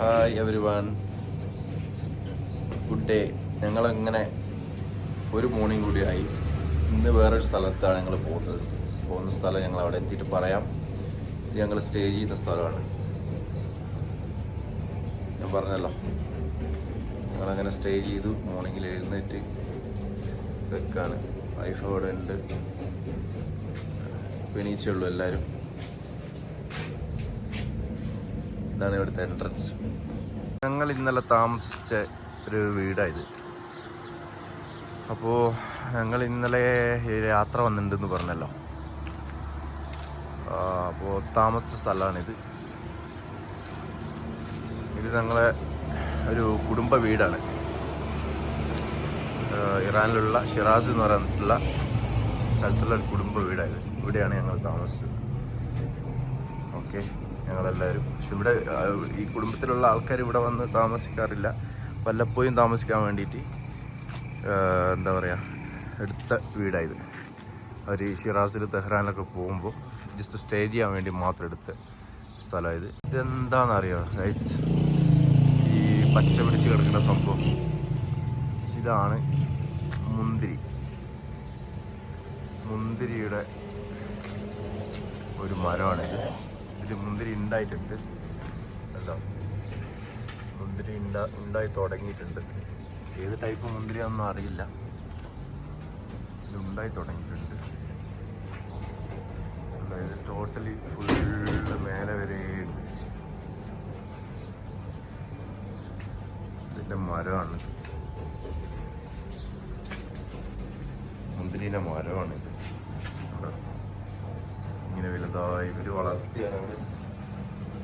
Hi everyone good day ഞങ്ങളങ്ങനെ ഒരു morning കൂടിയായി. ഇന്ന് വേറൊരു സ്ഥലത്താണ് ഞങ്ങൾ പോകുന്നത്. പോകുന്ന സ്ഥലം ഞങ്ങൾ അവിടെ എത്തിയിട്ട് പറയാം. ഇത് ഞങ്ങൾ സ്റ്റേ ചെയ്യുന്ന സ്ഥലമാണ്. ഞാൻ പറഞ്ഞല്ലോ. ഞങ്ങളങ്ങനെ സ്റ്റേ ചെയ്തു. മോർണിംഗിൽ എഴുന്നേറ്റ് വെക്കാണ്. വൈഫ് അവിടെ ഉണ്ട്. പെണീച്ചേ ഉള്ളൂ എല്ലാവരും ഇതാണ് ഇവിടുത്തെ എൻട്രൻസ് ഞങ്ങൾ ഇന്നലെ താമസിച്ച ഒരു വീടായത്. അപ്പോൾ ഞങ്ങൾ ഇന്നലെ യാത്ര വന്നിട്ടുണ്ടെന്ന് പറഞ്ഞല്ലോ. അപ്പോൾ താമസിച്ച സ്ഥലമാണിത്. ഇത് ഞങ്ങളെ ഒരു കുടുംബ വീടാണ്. ഇറാനിലുള്ള ഷിറാസ് എന്ന് പറഞ്ഞിട്ടുള്ള സ്ഥലത്തുള്ള ഒരു കുടുംബ വീടായത്. ഇവിടെയാണ് ഞങ്ങൾ താമസിച്ചത്. ഓക്കെ. ഞങ്ങളെല്ലാവരും. പക്ഷെ ഇവിടെ ഈ കുടുംബത്തിലുള്ള ആൾക്കാർ ഇവിടെ വന്ന് താമസിക്കാറില്ല. വല്ലപ്പോഴും താമസിക്കാൻ വേണ്ടിയിട്ട് എന്താ പറയുക എടുത്ത വീടായത്. അവർ ഷിറാസിൽ തെഹ്റാനിലൊക്കെ പോകുമ്പോൾ ജസ്റ്റ് സ്റ്റേ ചെയ്യാൻ വേണ്ടി മാത്രം എടുത്ത സ്ഥലമായത്. ഇതെന്താണെന്നറിയോ ഗൈസ് ഈ പച്ച പിടിച്ച് കിടക്കുന്ന സംഭവം. ഇതാണ് മുന്തിരി. മുന്തിരിയുടെ ഒരു മരമാണിത്. ഇത് മുന്തിരി ഉണ്ടായിട്ടുണ്ട് അല്ല മുന്തിരി ഉണ്ടാ ഉണ്ടായി തുടങ്ങിയിട്ടുണ്ട്. ഏത് ടൈപ്പ് മുന്തിരിയാണെന്നും അറിയില്ല. ഇത് ഉണ്ടായി തുടങ്ങിയിട്ടുണ്ട് അതായത് ടോട്ടലി ഫുള്ള് മേലെ വരെ ഇതിന്റെ മരമാണ്. മുന്തിരിയുടെ മരമാണിത് വലുതായി ഇവർ വളർത്തിയാണ്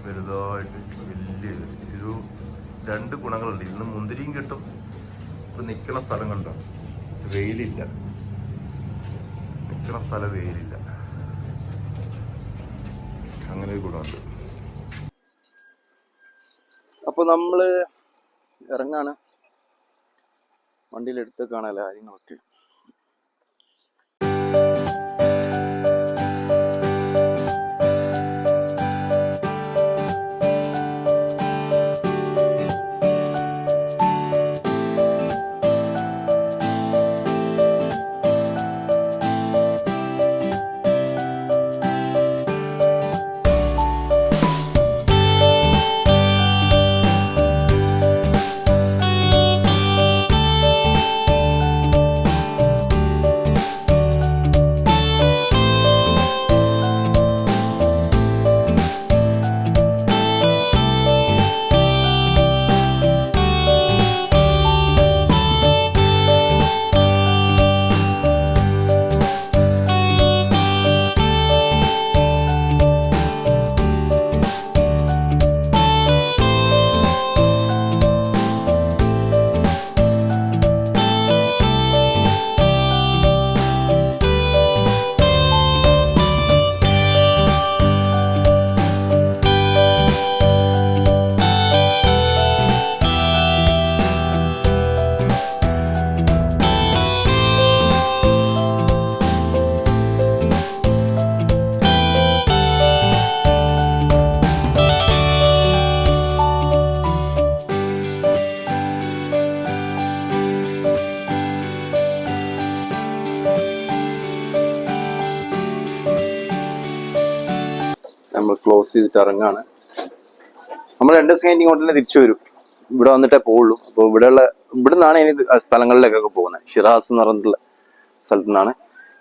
വലുതായിട്ട് വലിയ ഒരു രണ്ട് ഗുണങ്ങളുണ്ട്. ഇന്ന് മുന്തിരിയും കിട്ടും. ഇപ്പൊ നിൽക്കുന്ന സ്ഥലം കണ്ടോ? വെയിലില്ല. നിൽക്കുന്ന സ്ഥലം വെയിലില്ല. അങ്ങനെ ഒരു ഗുണമുണ്ട്. അപ്പോൾ നമ്മൾ ഇറങ്ങാണ്. വണ്ടിയിലെടുത്ത് കാണാൻ കാര്യങ്ങളൊക്കെ? ക്ലോസ് ചെയ്തിട്ട് ഇറങ്ങാണ് നമ്മൾ രണ്ട് ദിവസം കഴിഞ്ഞ് ഇങ്ങോട്ട് തന്നെ തിരിച്ചു വരും. ഇവിടെ വന്നിട്ടേ പോവുള്ളൂ. അപ്പോൾ ഇവിടെയുള്ള ഇവിടെ നിന്നാണ് ഇനി സ്ഥലങ്ങളിലേക്കൊക്കെ പോകുന്നത്. ഷിറാസ് എന്ന് പറഞ്ഞിട്ടുള്ള സ്ഥലത്തു നിന്നാണ്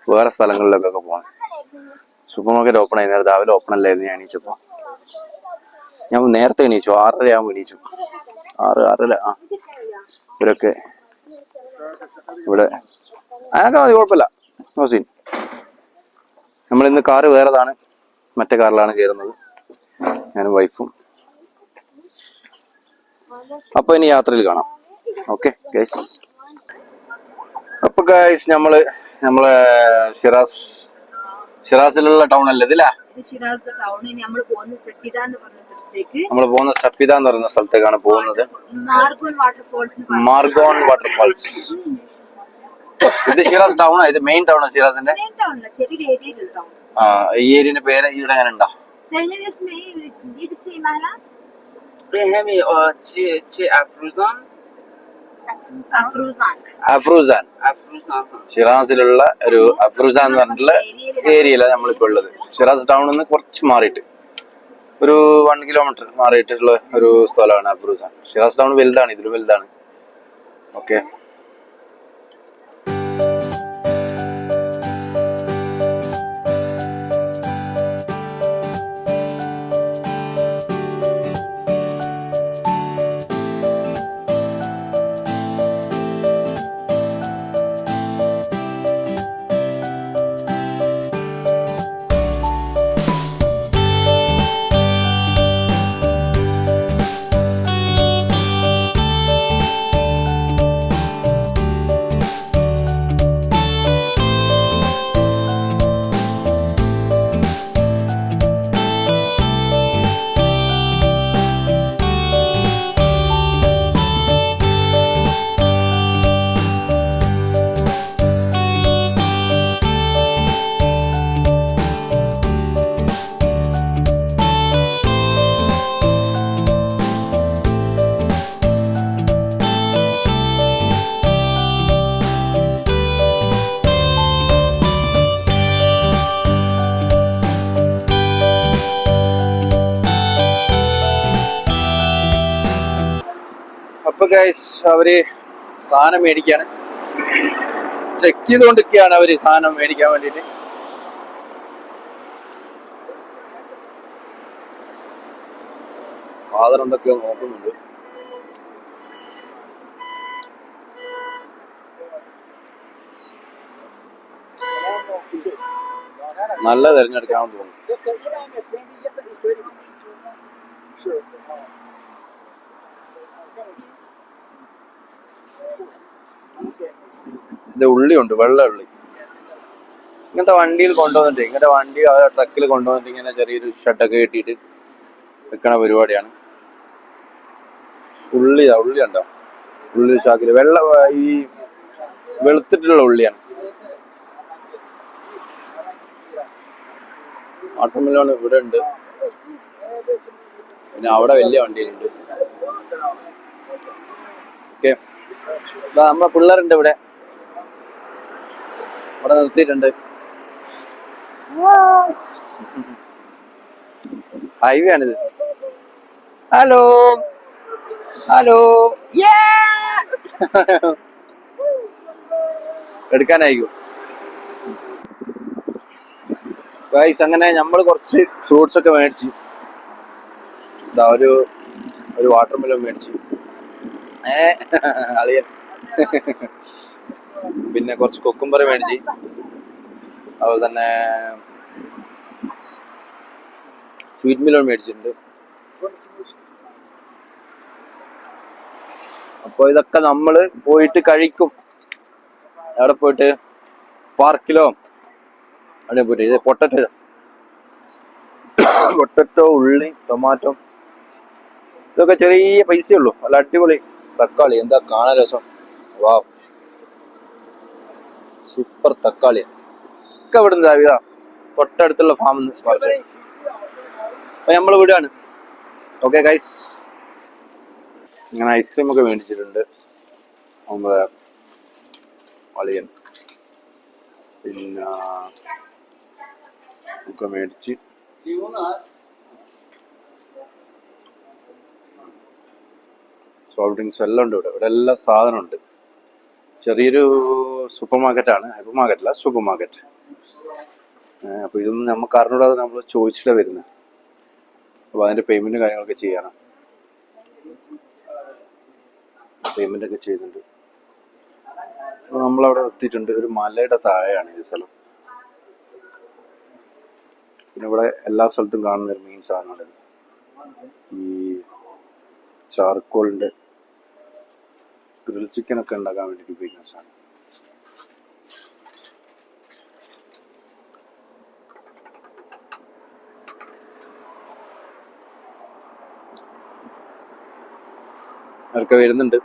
വേറെ സ്ഥലങ്ങളിലേക്കൊക്കെ പോകുന്നത്. സൂപ്പർ മാർക്കറ്റ് ഓപ്പൺ ആയി. നേരത്തെ രാവിലെ ഓപ്പൺ അല്ലായിരുന്നു ഞാൻ എണീച്ചപ്പോൾ ഞാൻ നേരത്തെ എണീച്ചു. ആറര ആകുമ്പോൾ എണീച്ചു. ആറ് ആറര ആ. ഇവരൊക്കെ ഇവിടെ. അതിനൊക്കെ മതി കുഴപ്പമില്ല. നോ സീൻ നമ്മൾ ഇന്ന് കാറ് വേറെതാണ്. മറ്റേ കാറിലാണ് കയറുന്നത്. ഞാനും വൈഫും. അപ്പൊ ഇനി യാത്രയിൽ കാണാം. ഓക്കെ ഗൈസ് അപ്പൊ ഗൈസ് നമ്മൾ നമ്മളെ ഷിറാസ് ഷിറാസിലുള്ള ടൗൺ അല്ലേ ഇതിലാ? ഇത് ഷിറാസ് ടൗണിൽ നമ്മൾ പോകുന്ന സെപ്പിത എന്ന് പറയുന്ന സ്ഥലത്തേക്കാണ് പോകുന്നത്. മാർഗോൺ വാട്ടർഫോൾസ് ഇത് ഷിറാസ് ടൗൺ ഇത് മെയിൻ ടൗൺ ഷിറാസിന്റെ? ആ ഈ ഏരിയന്റെ പേര് ഇവിടെ അങ്ങനെ ഉണ്ടോ? കഴിഞ്ഞ ദിവസം ഈ ഇത് ചെയ്യുന്നാല Brehemi or Che Che Afruzan. അഫ്രൂസാൻ. ഷിറാസിലുള്ള ഒരു അഫ്രൂസാൻ എന്ന് പറഞ്ഞിട്ടുള്ള ഏരിയയിലാണ് നമ്മളിപ്പോൾ ഉള്ളത്. ഷിറാസ് ടൗണിൽ നിന്ന് കുറച്ച് മാറിയിട്ട്. ഒരു വൺ കിലോമീറ്റർ മാറിയിട്ടുള്ള ഒരു സ്ഥലമാണ് അഫ്രൂസാൻ ഷിറാസ് ടൗൺ വലുതാണ് ഇതിലും വലുതാണ്. ഓക്കെ ഗൈസ് അവർ സാധനം മേടിക്കാണ്. ചെക്ക് ചെയ്തുകൊണ്ടിരിക്കുകയാണ് അവർ സാധനം മേടിക്കാൻ വേണ്ടിട്ട് ഫാദർ എന്തൊക്കെയോ നോക്കുന്നുണ്ട്. നല്ല തിരഞ്ഞെടുക്കാൻ തോന്നുന്നു. ഇത് ഉള്ളിയുണ്ട് വെള്ള ഉള്ളി. ഇങ്ങനത്തെ വണ്ടിയിൽ കൊണ്ടുവന്നിട്ട് ഇങ്ങനത്തെ വണ്ടി ആ ട്രക്കിൽ കൊണ്ടുവന്നിട്ട് ഇങ്ങനെ ചെറിയൊരു ഷെഡൊക്കെ കെട്ടിയിട്ട് വെക്കണ പരിപാടിയാണ്. ഉള്ളിയാ ഉള്ളി ഉണ്ടോ ഉള്ളി ചാക്കിൽ വെള്ള ഈ വെളുത്തിട്ടുള്ള ഉള്ളിയാണ്. വാട്ടർമെലോൺ ഇവിടെ ഉണ്ട്. പിന്നെ അവിടെ വലിയ വണ്ടിയിലുണ്ട്. ഓക്കെ നമ്മളെ പിള്ളേരുണ്ട് ഇവിടെ. ഇവിടെ നിർത്തിയിട്ടുണ്ട്. ഹൈവേ ആണിത്. ഹലോ ഹലോ എടുക്കാനായിക്കോ ഗൈസ് അങ്ങനെ നമ്മൾ കുറച്ച് ഫ്രൂട്ട്സ് ഒക്കെ മേടിച്ചു. ഇതാ ഒരു ഒരു വാട്ടർ മെലൺ മേടിച്ചു. അളിയൻ. പിന്നെ കുറച്ച് കൊക്കുംബർ മേടിച്ച്. അതുപോലെ തന്നെ സ്വീറ്റ് മിലോൺ മേടിച്ചിട്ടുണ്ട്. അപ്പോൾ ഇതൊക്കെ നമ്മൾ പോയിട്ട് കഴിക്കും. അവിടെ പോയിട്ട്? പാർക്കിലോ? അവിടെ പോയിട്ട് ഇത് പൊട്ടറ്റോ പൊട്ടറ്റോ ഉള്ളി ടൊമാറ്റോ. ഇതൊക്കെ ചെറിയ പൈസയുള്ളൂ നല്ല അടിപൊളി. തക്കാളി. എന്താ കാണാൻ രസം? വാ. സൂപ്പർ തക്കാളി. ഒക്കെ ഇവിടെ നിന്ന് ഇതാ. തൊട്ടടുത്തുള്ള ഫാമിൽ നിന്ന് അപ്പൊ നമ്മൾ വിടുകയാണ് ഓക്കെ ഗൈസ് ഇങ്ങനെ ഐസ്ക്രീം ഒക്കെ മേടിച്ചിട്ടുണ്ട്. നമ്മുടെ അളിയൻ. പിന്നെ ഒക്കെ മേടിച്ച്. സോഫ്റ്റ് ഡ്രിങ്ക്സ് എല്ലാം ഉണ്ട് ഇവിടെ. ഇവിടെ എല്ലാ സാധനം ഉണ്ട് ചെറിയൊരു സൂപ്പർ മാർക്കറ്റാണ് ഹൈപ്പർ മാർക്കറ്റല്ല സൂപ്പർ മാർക്കറ്റ് അപ്പോൾ ഇതൊന്നും നമുക്ക് അറിഞ്ഞൂടാതെ നമ്മൾ ചോദിച്ചിട്ടാണ് വരുന്നത് അപ്പോൾ അതിന്റെ പേയ്മെന്റും കാര്യങ്ങളൊക്കെ ചെയ്യണം. പേയ്മെന്റ് ഒക്കെ ചെയ്യുന്നുണ്ട്. അപ്പോൾ നമ്മളവിടെ എത്തിയിട്ടുണ്ട്. ഒരു മലയുടെ താഴെയാണ് ഈ സ്ഥലം. പിന്നെ ഇവിടെ എല്ലാ സ്ഥലത്തും കാണുന്ന ഒരു മെയിൻ സാധനമാണ്. ഈ ചാർക്കോളിന്റെ ഗ്രിൽ ചിക്കനൊക്കെ ഉണ്ടാക്കാൻ വേണ്ടിയിട്ട് ഉപയോഗിക്കുന്ന സാധനം. അവരൊക്കെ വരുന്നുണ്ട്.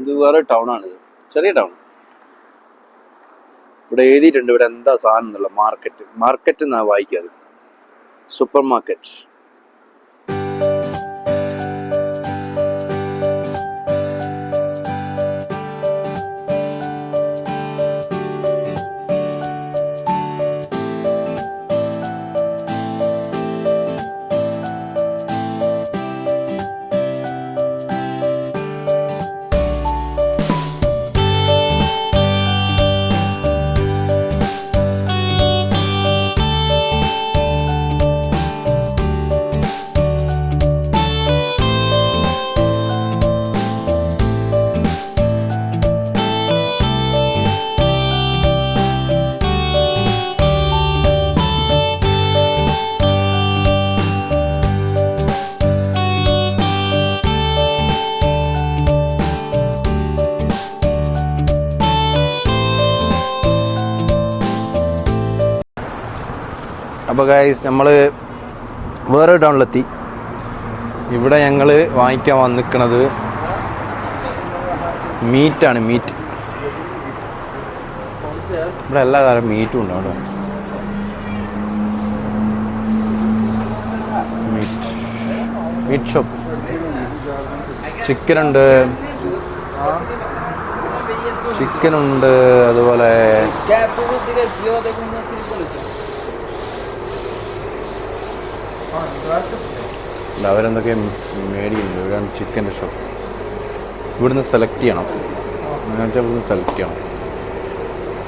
ഇത് വേറെ ടൗണാണിത് ചെറിയ ടൗൺ. ഇവിടെ എഴുതിയിട്ടുണ്ട് ഇവിടെ എന്താ സാധനം എന്നുള്ള മാർക്കറ്റ്. മാർക്കറ്റ് എന്നാണ് വായിക്കുക സൂപ്പർ മാർക്കറ്റ്. അപ്പോൾ ഗൈസ് നമ്മൾ വേറെ ടൗണിലെത്തി. ഇവിടെ ഞങ്ങൾ വാങ്ങിക്കാൻ വന്നിക്കണത് മീറ്റാണ് മീറ്റ് ഇവിടെ എല്ലാ കാലം മീറ്റും ഉണ്ട് അവിടെ മീറ്റ് മീറ്റ് ഷോപ്പ് ചിക്കനുണ്ട് ചിക്കനുണ്ട് അതുപോലെ ഇല്ല, അവരെന്തൊക്കെ മേടിക്കുന്നുണ്ട്. ഇവിടെയാണ് ചിക്കന്റെ ഷോപ്പ് ഇവിടുന്ന് സെലക്ട് ചെയ്യണം. എന്ന് വെച്ചാൽ ഇവിടുന്ന് സെലക്ട് ചെയ്യണം.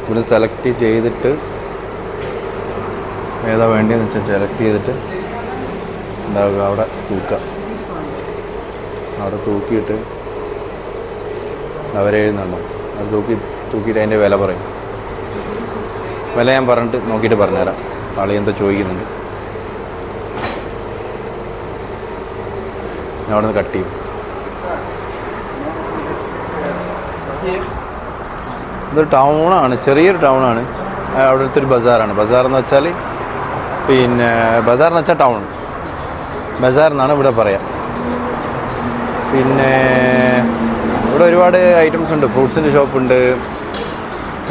ഇവിടുന്ന് സെലക്ട് ചെയ്തിട്ട് ഏതാ വേണ്ടതെന്ന് വെച്ചാൽ സെലക്ട് ചെയ്തിട്ട് ഉണ്ടാവുക. അവിടെ തൂക്കുക. അവിടെ തൂക്കിയിട്ട് അവരെഴുതുന്നുണ്ടോ അത് തൂക്കി തൂക്കിയിട്ട് അതിന്റെ വില പറയും. വില ഞാൻ പറഞ്ഞിട്ട് നോക്കിയിട്ട് പറഞ്ഞുതരാം. ആളി എന്തോ ചോദിക്കുന്നുണ്ട്. അവിടെ നിന്ന് കട്ട് ചെയ്യും. ഇതൊരു ടൗണാണ് ചെറിയൊരു ടൗണാണ്. അവിടുത്തെ ഒരു ബസാറാണ്. ബസാർ എന്ന് വെച്ചാൽ പിന്നെ ബസാർ എന്ന് വെച്ചാൽ ടൗൺ. ബസാർ എന്നാണ് ഇവിടെ പറയാം. പിന്നെ ഇവിടെ ഒരുപാട് ഐറ്റംസ് ഉണ്ട്. ഫ്രൂട്ട്സിന്റെ ഷോപ്പുണ്ട്.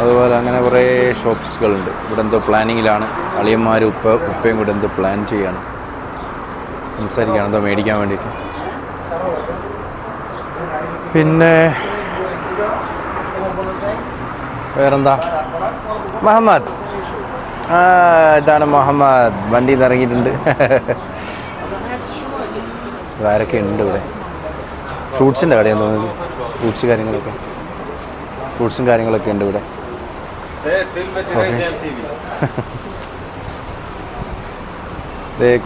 അതുപോലെ അങ്ങനെ കുറേ ഷോപ്സുകളുണ്ട് ഇവിടെ എന്തോ പ്ലാനിങ്ങിലാണ്. അളിയന്മാരും ഉപ്പ ഉപ്പയും കൂടെ എന്തോ പ്ലാൻ ചെയ്യാണ്. സംസാരിക്കുകയാണ് എന്തോ മേടിക്കാൻ വേണ്ടിയിട്ട്. പിന്നെ വേറെന്താ? മുഹമ്മദ്. ആ ഇതാണ് മുഹമ്മദ്. നിന്ന് ഇറങ്ങിയിട്ടുണ്ട്. ആരൊക്കെ ഉണ്ട് ഇവിടെ? ഫ്രൂട്ട്സിന്റെ കടയാന്ന് തോന്നുന്നത് ഫ്രൂട്ട്സ് കാര്യങ്ങളൊക്കെ. ഫ്രൂട്ട്സും കാര്യങ്ങളൊക്കെ ഉണ്ട് ഇവിടെ.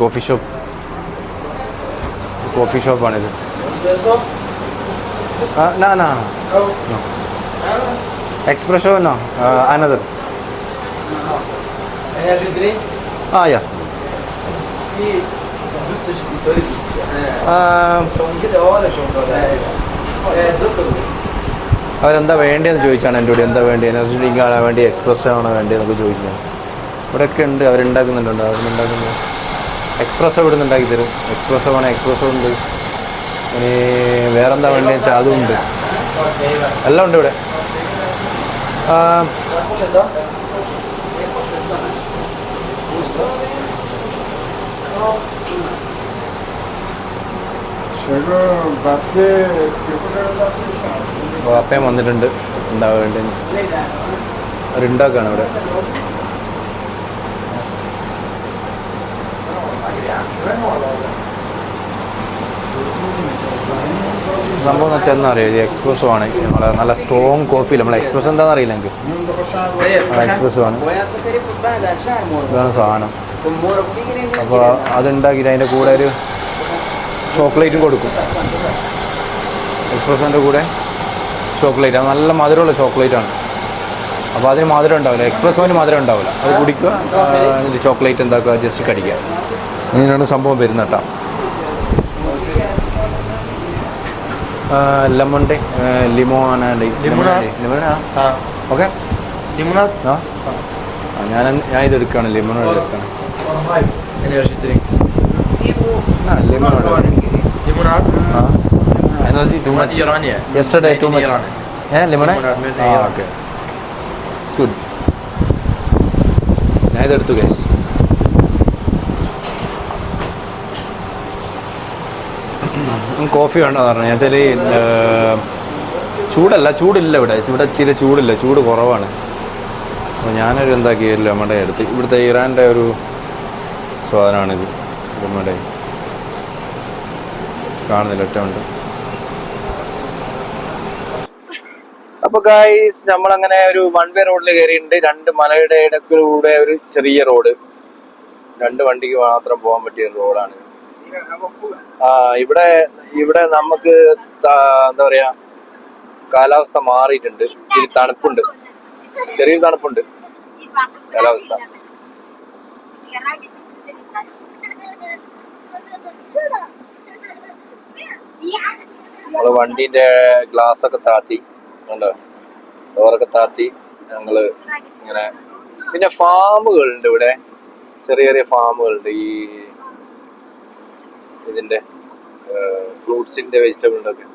Coffee shop. കോഫി ഷോപ്പാണിത്. ആ നാ നാ നോ എക്സ്പ്രഷോ നോ അനദർ ആ യാ അവരെന്താ വേണ്ടതെന്ന് ചോദിച്ചാണ് എന്റെ കൂടെ എന്താ വേണ്ടി എനർജി ഡ്രിങ്ക് ആണോ വേണ്ടി എക്സ്പ്രസ് ആണോ വേണ്ടിയെന്നൊക്കെ ചോദിച്ചു ഇവിടെയൊക്കെ ഉണ്ട് അവരുണ്ടാക്കുന്നുണ്ടോ അവരുണ്ടാക്കുന്നത് എക്സ്പ്രസ് എക്സ്പ്രസ്സോ ഇവിടെ നിന്ന് ഉണ്ടാക്കി തരും എക്സ്പ്രസ് വേണം എക്സ്പ്രസ് ഉണ്ട് ഇനി വേറെന്താ വേണ്ടത് വെച്ചാൽ ഉണ്ട് എല്ലാം ഉണ്ട് ഇവിടെ. അപ്പം വന്നിട്ടുണ്ട്. എന്താ വേണ്ടി അവരുണ്ടാക്കാണ് ഇവിടെ. സംഭവം എന്ന് വെച്ചാൽ എന്താ അറിയാം? ഇത് എക്സ്പ്രസ്സോ ആണ്. നമ്മളെ നല്ല സ്ട്രോങ് കോഫി നമ്മളെ എക്സ്പ്രസ് എന്താണെന്ന് അറിയില്ല എനിക്ക് എക്സ്പ്രസോ ആണ്. ഇതാണ് സാധനം. അപ്പോൾ അതുണ്ടാക്കിയിട്ട് അതിന്റെ കൂടെ ഒരു ചോക്ലേറ്റും കൊടുക്കും. എക്സ്പ്രസോന്റെ കൂടെ ചോക്ലേറ്റ്. അത് നല്ല മധുരമുള്ള ചോക്ലേറ്റാണ്. അപ്പോൾ അതിന് മധുരം ഉണ്ടാവില്ല. എക്സ്പ്രസോന് മധുരം ഉണ്ടാവില്ല. അത് കുടിക്കുക. ചോക്ലേറ്റ് എന്താക്കുക ജസ്റ്റ് കടിക്കുക. ഇങ്ങനെയാണ് സംഭവം വരുന്നത് ലെമൺ ഡേ ലിമോൺ ഓക്കെ. ഞാൻ ഞാൻ ഇത് എടുക്കുകയാണ് ലിമൺ എടുക്കുകയാണ് ആ ലിമൺ ആ. Energy too much yesterday too much a lemon ആ ഓക്കെ. ഇറ്റ്സ് ഗുഡ് ഞാൻ ഇതെടുത്തു ഗൈസ് കോഫി വേണ്ട പറഞ്ഞു. വെച്ചാൽ ചൂടല്ല ചൂടില്ല ഇവിടെ. ഇവിടെ തീരെ ചൂടില്ല. ചൂട് കുറവാണ്. അപ്പോൾ ഞാനൊരു എന്താക്കി ലെമൺ എടുത്ത് ഇവിടുത്തെ ഇറാന്റെ ഒരു സാധനമാണിത് ലെമൺ കാണുന്നില്ല ഒറ്റമുണ്ട്. അപ്പൊ ഗായ്സ് നമ്മളങ്ങനെ ഒരു വൺ വേ റോഡിൽ കയറിയിട്ടുണ്ട് രണ്ട് മലയുടെ ഇടക്കിലൂടെ ഒരു ചെറിയ റോഡ് രണ്ട് വണ്ടിക്ക് മാത്രം പോകാൻ പറ്റിയ റോഡാണ് ഇവിടെ ഇവിടെ നമുക്ക് എന്താ പറയാ കാലാവസ്ഥ മാറിയിട്ടുണ്ട്. ഇച്ചിരി തണുപ്പുണ്ട്. ചെറിയൊരു തണുപ്പുണ്ട്. കാലാവസ്ഥ. നമ്മൾ വണ്ടിന്റെ ഗ്ലാസ് ഒക്കെ താത്തി ഡോറൊക്കെ താത്തി. ഞങ്ങൾ ഇങ്ങനെ പിന്നെ ഫാമുകളുണ്ട് ഇവിടെ. ചെറിയ ചെറിയ ഫാമുകളുണ്ട്. ഈ ഇതിന്റെ ഫ്രൂട്ട്സിന്റെ വെജിറ്റബിളിന്റെ ഒക്കെ.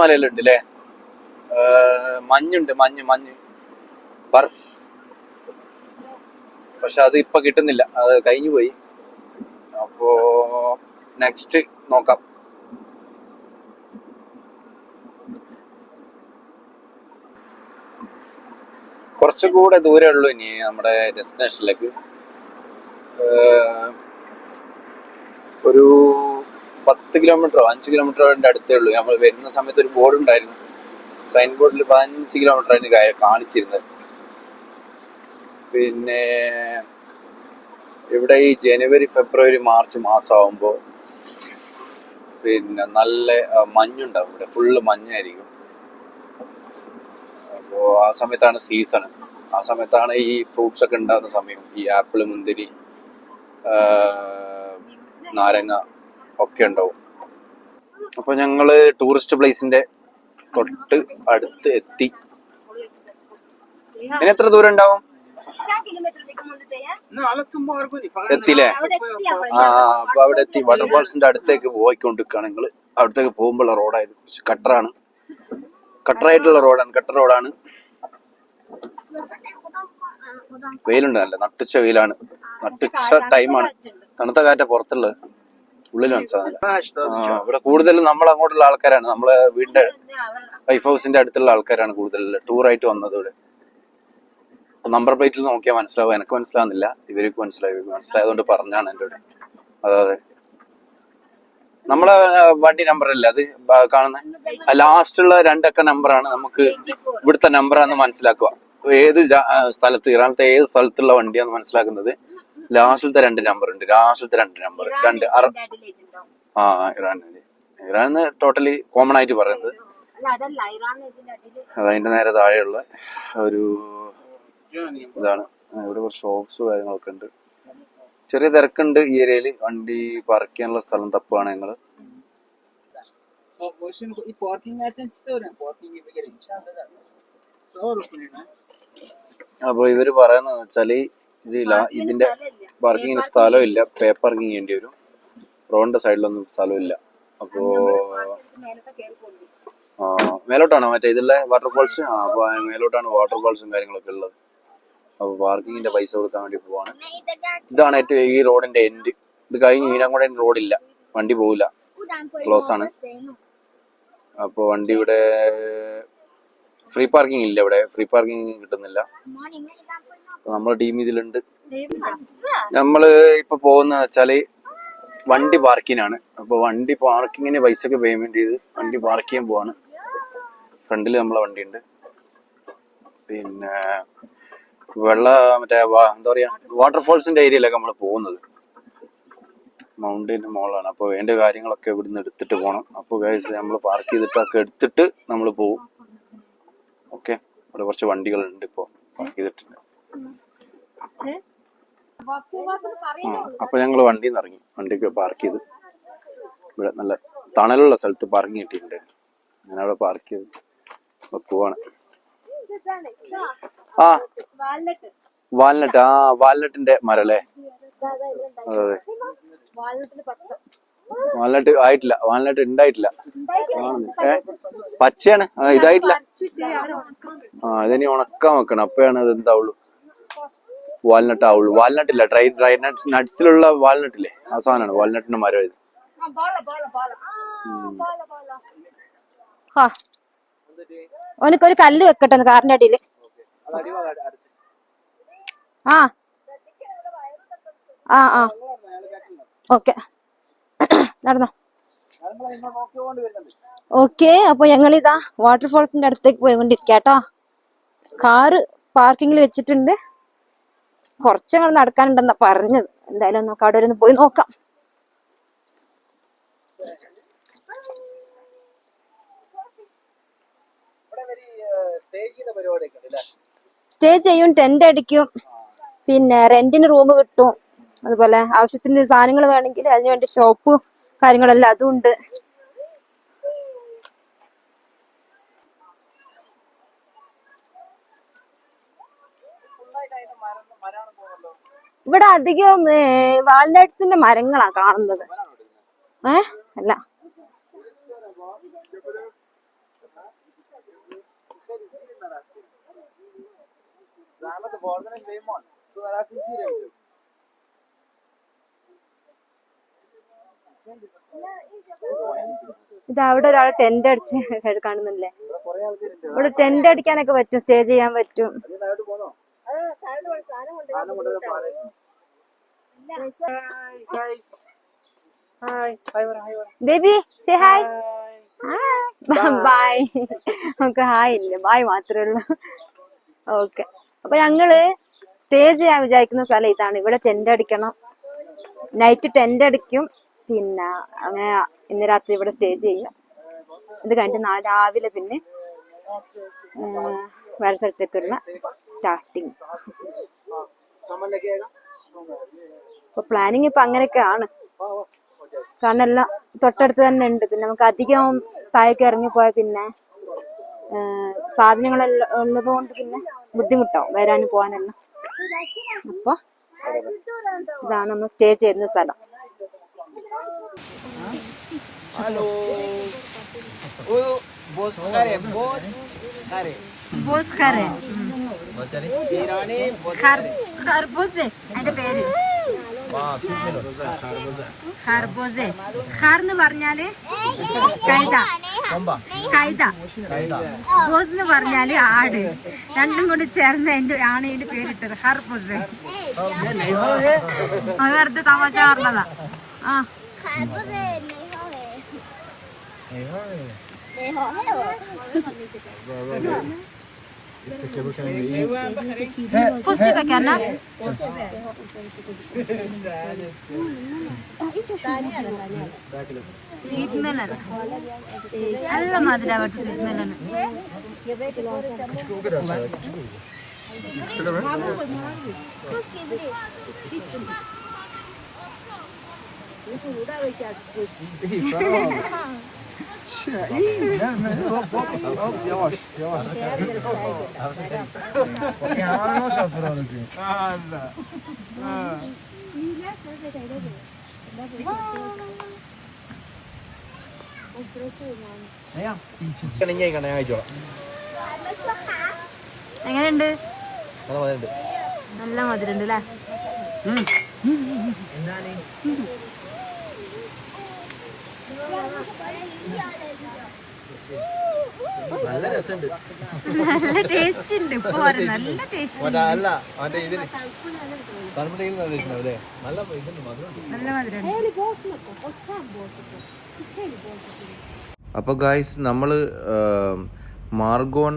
മലയിലുണ്ട് അല്ലേ മഞ്ഞുണ്ട് മഞ്ഞ് മഞ്ഞ്. ബർഫ്. പക്ഷെ അത് ഇപ്പൊ കിട്ടുന്നില്ല. അത് കഴിഞ്ഞു പോയി. അപ്പോ നെക്സ്റ്റ് നോക്കാം. കുറച്ചുകൂടെ ദൂരെ ഉള്ളൂ ഇനി നമ്മുടെ ഡെസ്റ്റിനേഷനിലേക്ക് ഒരു പത്ത് കിലോമീറ്ററോ അഞ്ച് കിലോമീറ്ററിന്റെ അടുത്തേ ഉള്ളൂ. നമ്മൾ വരുന്ന സമയത്ത് ഒരു ബോർഡ് ഉണ്ടായിരുന്നു. സൈൻ ബോർഡിൽ പതിനഞ്ച് കിലോമീറ്റർ അതിന് കാണിച്ചിരുന്നത്. പിന്നെ ഇവിടെ ഈ ജനുവരി ഫെബ്രുവരി മാർച്ച് മാസമാകുമ്പോൾ പിന്നെ നല്ല മഞ്ഞുണ്ടാവും ഇവിടെ. ഫുള്ള് മഞ്ഞായിരിക്കും. അപ്പോൾ ആ സമയത്താണ് സീസൺ ആ സമയത്താണ് ഈ ഫ്രൂട്ട്സ് ഒക്കെ ഉണ്ടാകുന്ന സമയം. ഈ ആപ്പിൾ മുന്തിരി നാരങ്ങ ഒക്കെ ഉണ്ടാവും. അപ്പോൾ ഞങ്ങൾ ടൂറിസ്റ്റ് പ്ലേസിന്റെ തൊട്ട് അടുത്ത് എത്തി. ഇനി എത്ര ദൂരം ഉണ്ടാവും? എത്തില്ലേ ആ അപ്പൊ അവിടെ എത്തി. വാട്ടർ അടുത്തേക്ക് പോയിക്കൊണ്ടിരിക്കുകയാണ് നിങ്ങൾ അവിടത്തേക്ക് പോകുമ്പോൾ റോഡായത്. കുറച്ച് കട്ടറാണ്. കട്ടറായിട്ടുള്ള റോഡാണ്. കട്ടർ റോഡാണ്. വെയിലുണ്ട് നല്ല. നട്ടുച്ച വെയിലാണ്. നട്ടുച്ച ടൈമാണ് തണുത്ത കാറ്റ പുറത്തുള്ളത്. ഉള്ളിൽ സാധനം ഇവിടെ കൂടുതലും നമ്മൾ അങ്ങോട്ടുള്ള ആൾക്കാരാണ്. നമ്മളെ വീടിന്റെ വൈഫ് ഹൗസിന്റെ അടുത്തുള്ള ആൾക്കാരാണ് കൂടുതൽ. ടൂറായിട്ട് വന്നത് ഇവിടെ. നമ്പർ പ്ലേറ്റിൽ നോക്കിയാൽ മനസ്സിലാവും. എനിക്ക് മനസ്സിലാവുന്നില്ല. ഇവർക്ക് മനസ്സിലായി ഇവർക്ക് മനസ്സിലായതുകൊണ്ട് പറഞ്ഞാണ് എന്റെ ഇവിടെ. അതെ അതെ. നമ്മളെ വണ്ടി നമ്പർ അല്ല അത് കാണുന്ന? ലാസ്റ്റുള്ള രണ്ടക്ക നമ്പറാണ് നമുക്ക് ഇവിടുത്തെ നമ്പറാന്ന് മനസ്സിലാക്കുക. ഏത് സ്ഥലത്ത് ഇറാനത്തെ ഏത് സ്ഥലത്തുള്ള വണ്ടിയാന്ന് മനസ്സിലാക്കുന്നത്. ലാസ്റ്റിലത്തെ രണ്ട് നമ്പർ ഉണ്ട് ലാസ്റ്റിലത്തെ രണ്ട് നമ്പർ രണ്ട് ആ ഇറാൻ ഇറാൻ ടോട്ടലി കോമൺ ആയിട്ട് പറയുന്നത്. അതതിന്റെ നേരെ താഴെയുള്ള ഒരു ഇതാണ്. ഇവിടെ കുറച്ച് ഷോപ്സ് കാര്യങ്ങളൊക്കെ ഉണ്ട്. ചെറിയ തിരക്കുണ്ട് ഈ ഏരിയയിൽ. വണ്ടി പാർക്ക് ചെയ്യാനുള്ള സ്ഥലം തപ്പാണ് ഞങ്ങൾ. അപ്പൊ ഇവർ പറയുന്നത് വെച്ചാൽ ഇതില്ല. ഇതിന്റെ പാർക്കിങ്ങിന് സ്ഥലം ഇല്ല പേ പാർക്കിംഗ് ചെയ്യേണ്ടി വരും. റോഡിന്റെ സൈഡിലൊന്നും സ്ഥലമില്ല. അപ്പോ മേലോട്ടാണ് ആ, മേലോട്ടാണോ? മറ്റേ ഇതിലെ വാട്ടർഫാൾസ് ആ അപ്പൊ മേലോട്ടാണ് വാട്ടർഫാൾസും കാര്യങ്ങളൊക്കെ ഉള്ളത്. അപ്പൊ പാർക്കിങ്ങിന്റെ പൈസ കൊടുക്കാൻ വേണ്ടി പോവാണ്. ഇതാണ് ഏറ്റവും ഈ റോഡിന്റെ എൻഡ് ഇത് കഴിഞ്ഞ് ഈനാങ്കോടെ റോഡില്ല വണ്ടി പോവില്ല. ക്ലോസ് ആണ്. അപ്പോൾ വണ്ടി ഇവിടെ ഫ്രീ പാർക്കിംഗ് ഇല്ല ഇവിടെ. ഫ്രീ പാർക്കിംഗ് കിട്ടുന്നില്ല. നമ്മളെ ടീം ഇതിലുണ്ട്. നമ്മൾ ഇപ്പൊ പോകുന്ന വെച്ചാൽ വണ്ടി പാർക്കിനാണ് അപ്പൊ വണ്ടി പാർക്കിങ്ങിന് പൈസ ഒക്കെ പേയ്മെന്റ് ചെയ്ത് വണ്ടി പാർക്ക് ചെയ്യാൻ പോവാണ്. ഫ്രണ്ടിൽ നമ്മളെ വണ്ടി ഉണ്ട് പിന്നെ വെള്ള മറ്റേ എന്താ പറയാ വാട്ടർഫോൾസിന്റെ ഏരിയയിലൊക്കെ നമ്മൾ പോകുന്നത്. മൗണ്ടൈന്റെ മോളാണ് അപ്പോൾ വേണ്ട കാര്യങ്ങളൊക്കെ ഇവിടുന്ന് എടുത്തിട്ട് പോകണം അപ്പോൾ ഗൈസ് നമ്മൾ പാർക്ക് ചെയ്തിട്ടൊക്കെ എടുത്തിട്ട് നമ്മൾ പോവും. ഓക്കെ ഇവിടെ കുറച്ച് വണ്ടികളുണ്ട് ഇപ്പോ. പാർക്ക് ചെയ്തിട്ടുണ്ട്. അപ്പൊ ഞങ്ങൾ വണ്ടിയിൽ നിന്ന് ഇറങ്ങി വണ്ടിക്ക് പാർക്ക് ചെയ്ത് ഇവിടെ നല്ല തണലുള്ള സ്ഥലത്ത് പാർക്കിംഗ് കിട്ടിയിട്ടുണ്ടായിരുന്നു ഞാൻ അവിടെ പാർക്ക് ചെയ്ത് പോവാണ്. ആ. വാൽനട്ട്. ആ വാൽനട്ടിന്റെ മരം അല്ലേ അതെ. അതെ വാൽനട്ട് ആയിട്ടില്ല. വാൽനട്ട് ഉണ്ടായിട്ടില്ല പച്ചയാണ്. ഇതായിട്ടില്ല. ആ ഇതിനി ഉണക്കാൻ വെക്കണം. അപ്പോഴാണ് അത് എന്താവുള്ളൂ വാൽനട്ട് ആവുള്ളൂ വാൽനട്ട് ഇല്ല ഡ്രൈ ഡ്രൈ നട്ട്സ് നട്ട്സിലുള്ള വാൽനട്ടില്ലേ? ആ സാധനമാണ് വാൽനട്ടിന്റെ മരം ഇത്. ഓനക്കൊരു കല്ല് വെക്കട്ടെ കാറിന്റെ അടിയിൽ ആ. ആ ആ. ഓക്കെ. നടന്നോ. ഓക്കെ അപ്പൊ ഇതാ വാട്ടർഫോൾസിന്റെ അടുത്തേക്ക് പോയിക്കൊണ്ടിരിക്കാട്ടോ കാറ് പാർക്കിങ്ങിൽ വെച്ചിട്ടുണ്ട്. കുറച്ചങ്ങോട്ട് നടക്കാനുണ്ടെന്നാ പറഞ്ഞത്. എന്തായാലും നമുക്ക് അവിടെ ഒന്ന് പോയി നോക്കാം. സ്റ്റേ ചെയ്യും ടെന്റ് അടിക്കും പിന്നെ റെന്റിന് റൂം കിട്ടും. അതുപോലെ ആവശ്യത്തിന് സാധനങ്ങൾ വേണമെങ്കിൽ അതിനുവേണ്ടി ഷോപ്പും കാര്യങ്ങളെല്ലാം അതും ഉണ്ട്. ഇവിടെ അധികം വാൽനട്ട്സിന്റെ മരങ്ങളാ കാണുന്നത്. ഏ അല്ല. ഇത് അവിടെ ഒരാൾ ടെന്റ് അടിച്ച് കാണുന്നില്ലേ ഇവിടെ ടെന്റ് അടിക്കാനൊക്കെ പറ്റും സ്റ്റേ ചെയ്യാൻ പറ്റും. ബേബി സേ ഹായ് ബായ് നമുക്ക് ഹായ് ഇല്ല. ബായ് മാത്രമേ ഉള്ളൂ. ഓക്കെ അപ്പൊ ഞങ്ങൾ സ്റ്റേ ചെയ്യാൻ വിചാരിക്കുന്ന സ്ഥലം ഇതാണ്. ഇവിടെ ടെന്റ് അടിക്കണം. നൈറ്റ് ടെന്റ് അടിക്കും. പിന്നെ അങ്ങനെ ഇന്ന് രാത്രി ഇവിടെ സ്റ്റേ ചെയ്യും. ഇത് കഴിഞ്ഞിട്ട് നാളെ രാവിലെ പിന്നെ വേറെ സ്ഥലത്തേക്കുള്ള സ്റ്റാർട്ടിങ് അപ്പൊ പ്ലാനിങ് ഇപ്പൊ അങ്ങനെയൊക്കെ ആണ്. കാരണം എല്ലാം തൊട്ടടുത്ത് തന്നെ ഉണ്ട്. പിന്നെ നമുക്ക് അധികം താഴേക്ക് ഇറങ്ങിപ്പോയാൽ പിന്നെ സാധനങ്ങളെല്ലാം ഉള്ളത് കൊണ്ട് പിന്നെ ബുദ്ധിമുട്ടാവും വരാനും പോകാനെല്ലാം. അപ്പൊ ഇതാണ് നമ്മൾ സ്റ്റേ ചെയ്യുന്ന സ്ഥലം. ओ بزخره بز خره بزخره ایرانی خربوزه അതിന്റെ പേര് ഖർബൂസ് ഖർ എന്ന് പറഞ്ഞാൽ കൈത കൈത ബോസ് എന്ന് പറഞ്ഞാൽ ആട് രണ്ടും കൊണ്ട് ചേർന്ന് എന്റെ ആണ് ഇതിന്റെ പേരിട്ടത് ഖർബൂസ് അത് വെറുതെ തമാശ പറഞ്ഞതാ. ആ. कुर्सी पे करना स्वीट में लेना अल्लाह मादरा बट स्वीट में लेना कुछ എങ്ങനെയുണ്ട്? നല്ല മധുരണ്ട് അല്ലേ? നല്ല ടേസ്റ്റ് ഉണ്ട്. ഇപ്പൊ പറ നല്ല ടേസ്റ്റ് അല്ല അവന്റെ ഇതിന് നല്ല നല്ല ഇതുണ്ട് മധുരം നല്ല മധുരണ്ട് അപ്പോൾ ഗായ്സ് നമ്മൾ മാർഗോൺ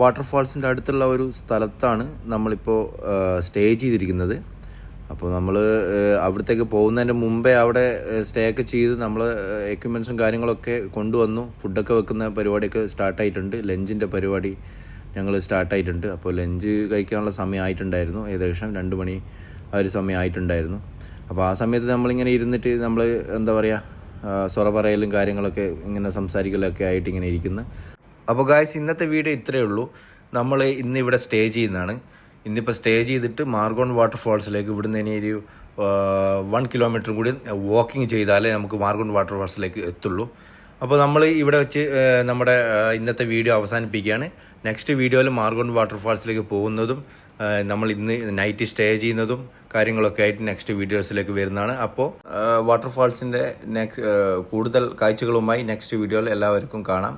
വാട്ടർഫാൾസിന്റെ അടുത്തുള്ള ഒരു സ്ഥലത്താണ് നമ്മളിപ്പോൾ സ്റ്റേ ചെയ്തിരിക്കുന്നത്. അപ്പോൾ നമ്മൾ അവിടത്തേക്ക് പോകുന്നതിന് മുമ്പേ അവിടെ സ്റ്റേ ഒക്കെ ചെയ്ത് നമ്മൾ എക്യുപ്മെൻസും കാര്യങ്ങളൊക്കെ കൊണ്ടുവന്നു. ഫുഡൊക്കെ വെക്കുന്ന പരിപാടിയൊക്കെ സ്റ്റാർട്ടായിട്ടുണ്ട്. ലഞ്ചിന്റെ പരിപാടി ഞങ്ങൾ സ്റ്റാർട്ടായിട്ടുണ്ട്. അപ്പോൾ ലഞ്ച് കഴിക്കാനുള്ള സമയം ആയിട്ടുണ്ടായിരുന്നു. ഏകദേശം രണ്ട് മണി ആ ഒരു സമയം ആയിട്ടുണ്ടായിരുന്നു. അപ്പോൾ ആ സമയത്ത് നമ്മളിങ്ങനെ ഇരുന്നിട്ട് നമ്മൾ എന്താ പറയുക സ്വറ പറയലും കാര്യങ്ങളൊക്കെ ഇങ്ങനെ സംസാരിക്കലൊക്കെ ആയിട്ട് ഇങ്ങനെ ഇരിക്കുന്നു. അപ്പോൾ ഗായ്സ് ഇന്നത്തെ വീഡിയോ ഇത്രയേ ഉള്ളൂ. നമ്മൾ ഇന്നിവിടെ സ്റ്റേ ചെയ്യുന്നതാണ്. ഇന്നിപ്പോൾ സ്റ്റേ ചെയ്തിട്ട് മാർഗോൺ വാട്ടർഫാൾസിലേക്ക് ഇവിടുന്ന് ഇനി ഒരു വൺ കിലോമീറ്റർ കൂടി വാക്കിംഗ് ചെയ്താലേ നമുക്ക് മാർഗോൺ വാട്ടർഫാൾസിലേക്ക് എത്തുള്ളൂ. അപ്പോൾ നമ്മൾ ഇവിടെ വെച്ച് നമ്മുടെ ഇന്നത്തെ വീഡിയോ അവസാനിപ്പിക്കുകയാണ്. നെക്സ്റ്റ് വീഡിയോയിൽ മാർഗോൺ വാട്ടർഫാൾസിലേക്ക് പോകുന്നതും നമ്മൾ ഇന്ന് നൈറ്റ് സ്റ്റേ ചെയ്യുന്നതും കാര്യങ്ങളൊക്കെ ആയിട്ട് നെക്സ്റ്റ് വീഡിയോസിലേക്ക് വരുന്നതാണ്. അപ്പോൾ വാട്ടർഫാൾസിന്റെ നെക്സ്റ്റ് കൂടുതൽ കാഴ്ചകളുമായി നെക്സ്റ്റ് വീഡിയോയിൽ എല്ലാവർക്കും കാണാം.